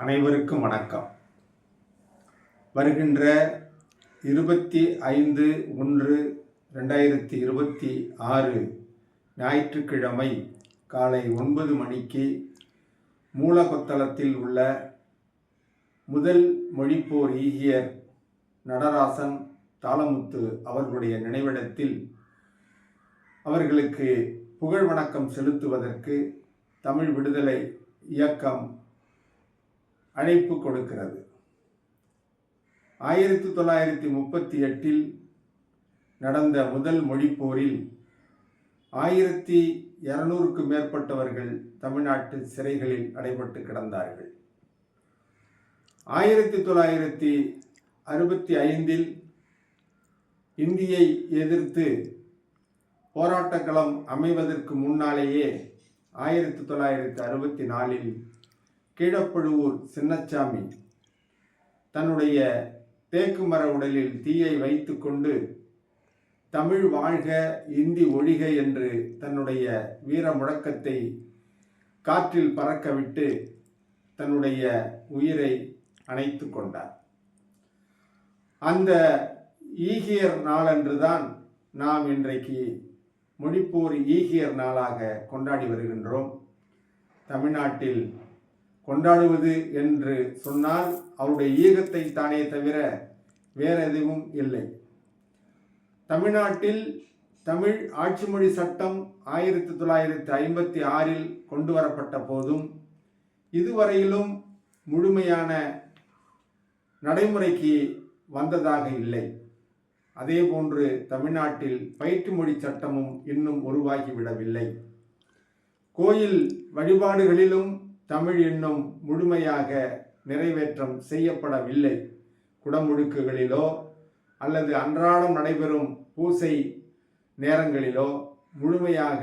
அனைவருக்கும் வணக்கம். வருகின்ற இருபத்தி ஐந்து ஒன்று ரெண்டாயிரத்தி இருபத்தி ஆறு ஞாயிற்றுக்கிழமை காலை ஒன்பது மணிக்கு மூலகொத்தளத்தில் உள்ள முதல் மொழிப்போர் ஈகியர் நடராசன் தாளமுத்து அவர்களுடைய நினைவிடத்தில் அவர்களுக்கு புகழ் வணக்கம் செலுத்துவதற்கு தமிழ் விடுதலை இயக்கம் அழைப்பு கொடுக்கிறது. ஆயிரத்தி தொள்ளாயிரத்தி முப்பத்தி எட்டில் நடந்த முதல் மொழிப்போரில் ஆயிரத்தி இருநூறுக்கு மேற்பட்டவர்கள் தமிழ்நாட்டு சிறைகளில் அடைபட்டு கிடந்தார்கள். ஆயிரத்தி தொள்ளாயிரத்தி அறுபத்தி ஐந்தில் இந்தியை எதிர்த்து போராட்டக்களம் அமைவதற்கு முன்னாலேயே ஆயிரத்தி தொள்ளாயிரத்தி அறுபத்தி நாலில் கீழப்பழுவூர் சின்னச்சாமி தன்னுடைய தேக்கு மர உடலில் தீயை வைத்துக்கொண்டு தமிழ் வாழ்க இந்தி ஒழிக என்று தன்னுடைய வீர முழக்கத்தை காற்றில் பறக்கவிட்டு தன்னுடைய உயிரை அணைத்து கொண்டார். அந்த ஈகியர் நாளன்றுதான் நாம் இன்றைக்கு மொழிப்போர் ஈகியர் நாளாக கொண்டாடி வருகின்றோம். தமிழ்நாட்டில் கொண்டாடுவது என்று சொன்னால் அவருடைய ஈகத்தை தானே தவிர வேற எதுவும் இல்லை. தமிழ்நாட்டில் தமிழ் ஆட்சி மொழி சட்டம் ஆயிரத்தி தொள்ளாயிரத்தி ஐம்பத்தி ஆறில் கொண்டு வரப்பட்ட போதும் இதுவரையிலும் முழுமையான நடைமுறைக்கு வந்ததாக இல்லை. அதே போன்று தமிழ்நாட்டில் பயிற்று மொழி சட்டமும் இன்னும் உருவாகிவிடவில்லை கோயில் வழிபாடுகளிலும் தமிழ் இன்னும் முழுமையாக நிறைவேற்றம் செய்யப்படவில்லை. குடமுழுக்குகளிலோ அல்லது அன்றாடம் நடைபெறும் பூசை நேரங்களிலோ முழுமையாக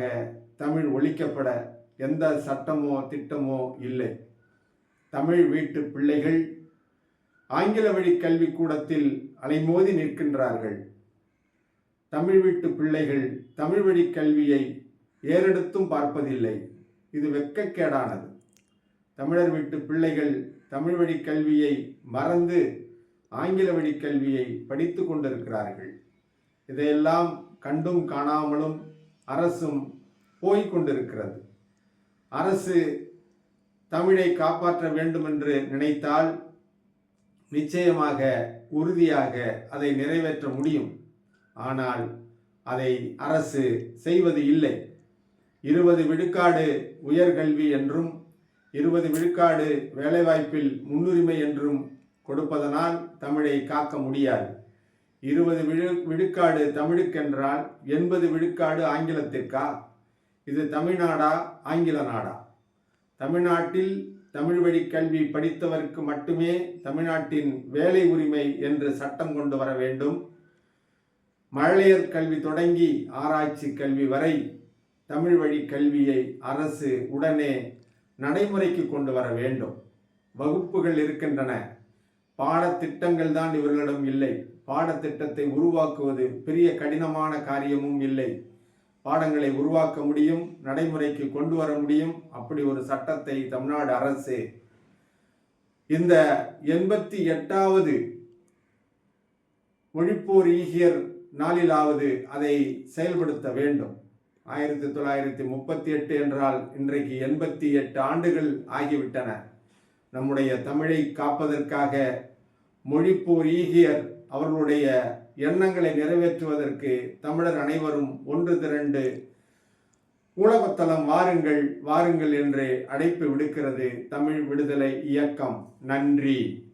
தமிழ் ஒழிக்கப்பட எந்த சட்டமோ திட்டமோ இல்லை. தமிழ் வீட்டு பிள்ளைகள் ஆங்கில வழி கல்விக்கூடத்தில் அலைமோதி நிற்கின்றார்கள். தமிழ் வீட்டு பிள்ளைகள் தமிழ் வழி கல்வியை ஏறெடுத்தும் பார்ப்பதில்லை. இது வெட்கக்கேடானது தமிழர் வீட்டு பிள்ளைகள் தமிழ் வழி கல்வியை மறந்து ஆங்கில வழி கல்வியை படித்து கொண்டிருக்கிறார்கள். இதையெல்லாம் கண்டும் காணாமலும் அரசும் போய்க் கொண்டிருக்கிறது. அரசு தமிழை காப்பாற்ற வேண்டும் என்று நினைத்தால் நிச்சயமாக உறுதியாக அதை நிறைவேற்ற முடியும். ஆனால் அதை அரசு செய்வது இல்லை. இருபது விழுக்காடு உயர்கல்வி என்றும் இருபது விழுக்காடு வேலைவாய்ப்பில் முன்னுரிமை என்றும் கொடுப்பதனால் தமிழை காக்க முடியாது. இருபது விழு விழுக்காடு தமிழுக்கென்றால் எண்பது விழுக்காடு ஆங்கிலத்திற்கா? இது தமிழ்நாடா ஆங்கில நாடா? தமிழ்நாட்டில் தமிழ் வழி கல்வி படித்தவருக்கு மட்டுமே தமிழ்நாட்டின் வேலை உரிமை என்று சட்டம் கொண்டு வர வேண்டும். மழலையர் கல்வி தொடங்கி ஆராய்ச்சி கல்வி வரை தமிழ் வழி கல்வியை அரசு உடனே நடைமுறைக்கு கொண்டு வர வேண்டும். வகுப்புகள் இருக்கின்றன. பாடத்திட்டங்கள் தான் இவர்களிடம் இல்லை. பாடத்திட்டத்தை உருவாக்குவது பெரிய கடினமான காரியமும் இல்லை. பாடங்களை உருவாக்க முடியும் நடைமுறைக்கு கொண்டு வர முடியும். அப்படி ஒரு சட்டத்தை தமிழ்நாடு அரசு இந்த எண்பத்தி எட்டாவது மொழிப்போர் ஈகியர் நாளிலாவது அதை செயல்படுத்த வேண்டும். ஆயிரத்தி தொள்ளாயிரத்தி முப்பத்தி எட்டு என்றால் இன்றைக்கு எண்பத்தி எட்டு ஆண்டுகள் ஆகிவிட்டன. நம்முடைய தமிழை காப்பதற்காக மொழிப்போர் ஈகியர் அவர்களுடைய எண்ணங்களை நிறைவேற்றுவதற்கு தமிழர் அனைவரும் ஒன்று திரண்டு ஊடகத்தளம் வாருங்கள் வாருங்கள் என்று அழைப்பு விடுக்கிறது தமிழ் விடுதலை இயக்கம். நன்றி.